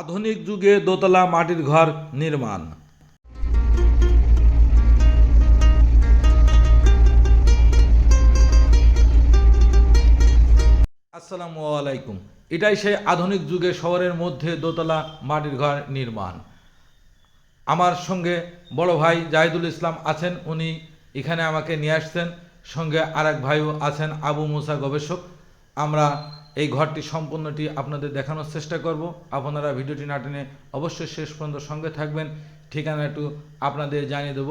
আধুনিক যুগে দোতলা মাটির ঘর নির্মাণ। আসসালামু আলাইকুম। এটাই সেই আধুনিক যুগে শহরের মধ্যে দোতলা মাটির ঘর নির্মাণ। আমার সঙ্গে বড় ভাই জাহিদুল ইসলাম আছেন, উনি এখানে আমাকে নিয়ে আসছেন। সঙ্গে আরেক ভাইও আছেন, আবু মুসা গবেষক। আমরা এই ঘরটি সম্পূর্ণটি আপনাদের দেখানোর চেষ্টা করব। আপনারা ভিডিওটি না টেনে অবশ্যই শেষ পর্যন্ত সঙ্গে থাকবেন। ঠিকানা একটু আপনাদের জানিয়ে দেব।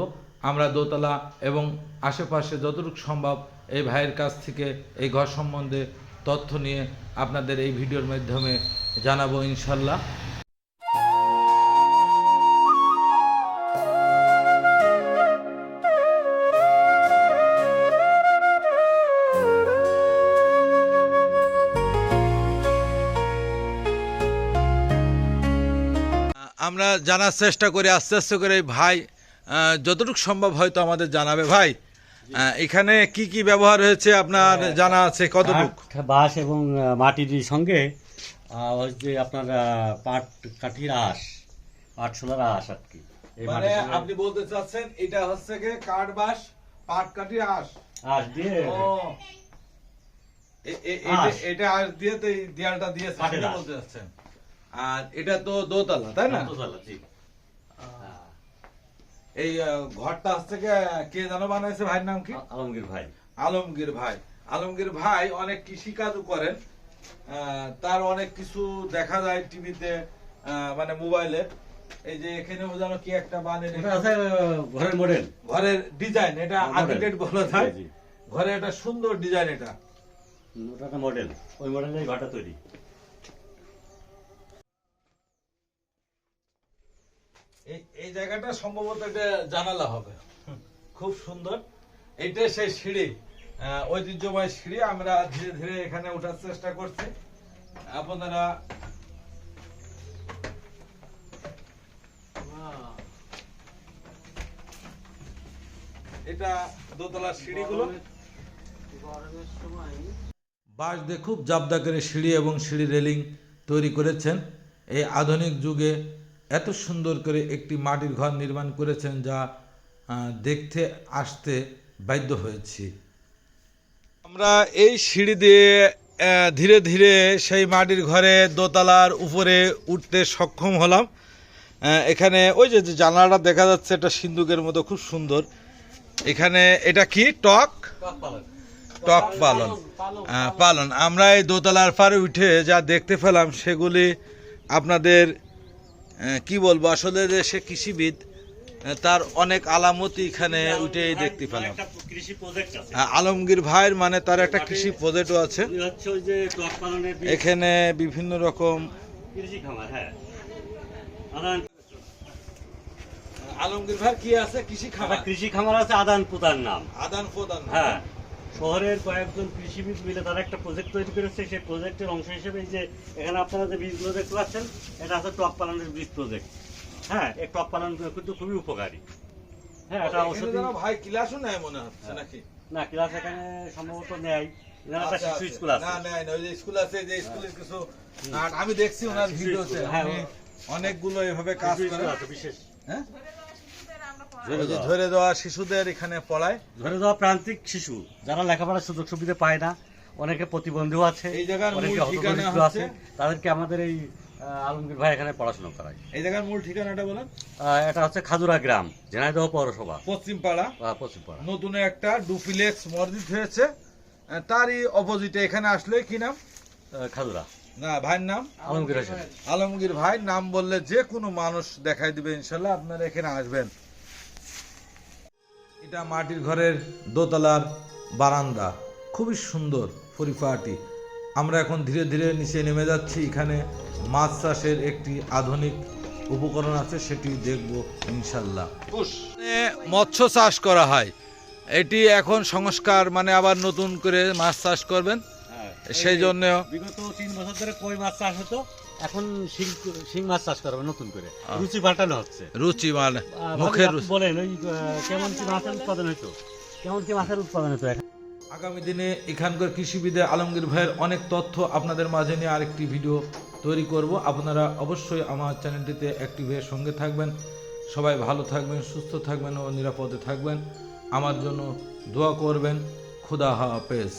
আমরা দোতলা এবং আশেপাশে যতটুকু সম্ভব এই ভাইয়ের কাছ থেকে এই ঘর সম্বন্ধে তথ্য নিয়ে আপনাদের এই ভিডিওর মাধ্যমে জানাব ইনশাল্লাহ। আমরা জানার চেষ্টা করি আস্তে আস্তে করে ভাই যতটুকু সম্ভব হয়তো আমাদের জানাবে। ভাই এখানে কি কি ব্যবহার হয়েছে আপনার জানা আছে কতটুকু? বাঁশ এবং মাটির সঙ্গে হচ্ছে আপনার পাট কাঠির আঁশ পাট সোলার আঁশ আর কি। এই মানে আপনি বলতে চাচ্ছেন এটা হচ্ছে কি কাঠ বাঁশ পাট কাঠি আঁশ? আঁশ দিয়ে। এটা- এটা আঁশ দিয়ে দেয়ালটা আঁশ। বলতে চাচ্ছেন? আর এটা তো দোতলা তাই না? দোতলা, জি। এই ঘরটা হচ্ছে কি, কে যেন বানাইছে ভাইয়ের নাম কি? আলমগীর ভাই। আলমগীর ভাই। আলমগীর ভাই অনেক কৃষি কাজও করেন। তার অনেক কিছু দেখা যায় টিভিতে মানে মোবাইলে। এই যে এখানে যেন কি একটা এটা আছে ঘরের মডেল ঘরের ডিজাইন এটা আর্কিটেক্ট বলা যায়। ঘরে একটা সুন্দর ডিজাইন এটা। মডেল ওই মডেলের ঘরটা তৈরি। এই জায়গাটা সম্ভবত একটা জানালা হবে। খুব সুন্দর। এইটা সেই সিঁড়ি ঐতিহ্যময় সিঁড়ি। আমরা ধীরে ধীরে এখানে ওঠার চেষ্টা করছি। আপনারা এটা খুব জাবদা করে সিঁড়ি এবং সিঁড়ি রেলিং তৈরি করেছেন। এই আধুনিক যুগে এত সুন্দর করে একটি মাটির ঘর নির্মাণ করেছেন যা দেখতে, আসতে বাধ্য হয়েছি। আমরা এই সিঁড়ি দিয়ে ধীরে ধীরে সেই মাটির ঘরে দোতলার উপরে উঠতে সক্ষম হলাম। এখানে ওই যে জানালাটা দেখা যাচ্ছে, এটা সিন্ধুকের মতো, খুব সুন্দর। এখানে এটা কি? টক? টক পালন। পালন। আমরা এই দোতলার পারে উঠে যা দেখতে পেলাম, সেগুলি আপনাদের কি বলব? আসলে যে সে কৃষিবিদ তার অনেক আলামতি এখানে উঠে দেখতে পেলাম। প্রজেক্ট আলমগীর ভাইয়ের মানে তার একটা কৃষি প্রজেক্টও আছে। এখানে বিভিন্ন রকম কৃষি খামার হ্যাঁ। আলমগীর ভাই কি আছে? কৃষি খামার? কৃষি খামার আছে আদান প্রদান নাম। আদান প্রদান হ্যাঁ। শহরের কয়েকজন কৃষিবিদ মিলে তারা একটা প্রজেক্ট তৈরি করেছে। সেই প্রজেক্টের অংশ হিসেবে এই যে এখানে আপনারা যে বীজগুলো দেখতে পাচ্ছেন এটা আছে টক পালনের বীজ প্রজেক্ট হ্যাঁ এই টক পালন কিন্তু খুবই উপকারী। হ্যাঁ এটা এখানে ভাই ক্লাসও নেয় মনে হচ্ছে নাকি? না ক্লাস এখানে সম্ভবত নেয়। আচ্ছা, আচ্ছা। আমি দেখছি ওনার ভিডিওতে হ্যাঁ, অনেকগুলো এভাবে কাজ আছে বিশেষ। হ্যাঁ? ওই যে। ধরে দেওয়া শিশুদের এখানে পড়ায় ধরে দেওয়া প্রান্তিক শিশু যারা লেখাপড়ার সুযোগ সুবিধা পায় না অনেকে প্রতিবন্ধীও আছে এই জায়গার অনেকে হতদরিদ্র আছে তাদেরকে আমাদের এই আলমগীর ভাই এখানে পড়াশোনা করায়। এই জায়গার মূল ঠিকানাটা বলেন। এটা হচ্ছে খাজুরা গ্রাম ঝিনাইদহ পৌরসভা। পশ্চিম পাড়া পশ্চিমপাড়া। নতুন একটা ডুপ্লেক্স মসজিদ হয়েছে। তারই অপোজিটে এখানে আসলে কি নাম? খাজুরা না ভাইয়ের নাম? আলমগীর হোসেন। আলমগীর ভাই নাম বললে যে কোনো মানুষ দেখাই দিবে ইনশাল্লাহ আপনারা এখানে আসবেন। এটা মাটির ঘরের দোতলার বারান্দা। খুবই সুন্দর পরিপাটি। আমরা এখন ধীরে ধীরে নিচে নেমে যাচ্ছি। এখানে মাছ চাষের একটি আধুনিক উপকরণ আছে সেটি দেখব ইনশাল্লাহ। মৎস্য চাষ করা হয়। এটি এখন সংস্কার মানে আবার নতুন করে মাছ চাষ করবেন। হ্যাঁ, সেই জন্য বিগত তিন বছর ধরে কই মাছ চাষ হতো? এখন শিং শিং মাছ চাষ করবে নতুন করে। রুচি পাল্টানো হচ্ছে। রুচি মানে মুখের রুচি। বলেন ওই কেমন কি মাছের উৎপাদন হতো কেমন কি মাছের উৎপাদন হতো এখন? আগামী দিনে এখানকার কৃষিবিদে আলমগীর ভাইয়ের অনেক তথ্য আপনাদের মাঝে নিয়ে আরেকটি ভিডিও তৈরি করব। আপনারা অবশ্যই আমার চ্যানেলটিতে অ্যাক্টিভ হয়ে সঙ্গে থাকবেন। সবাই ভালো থাকবেন সুস্থ থাকবেন ও নিরাপদে থাকবেন। আমার জন্য দোয়া করবেন। খুদা হাফেজ।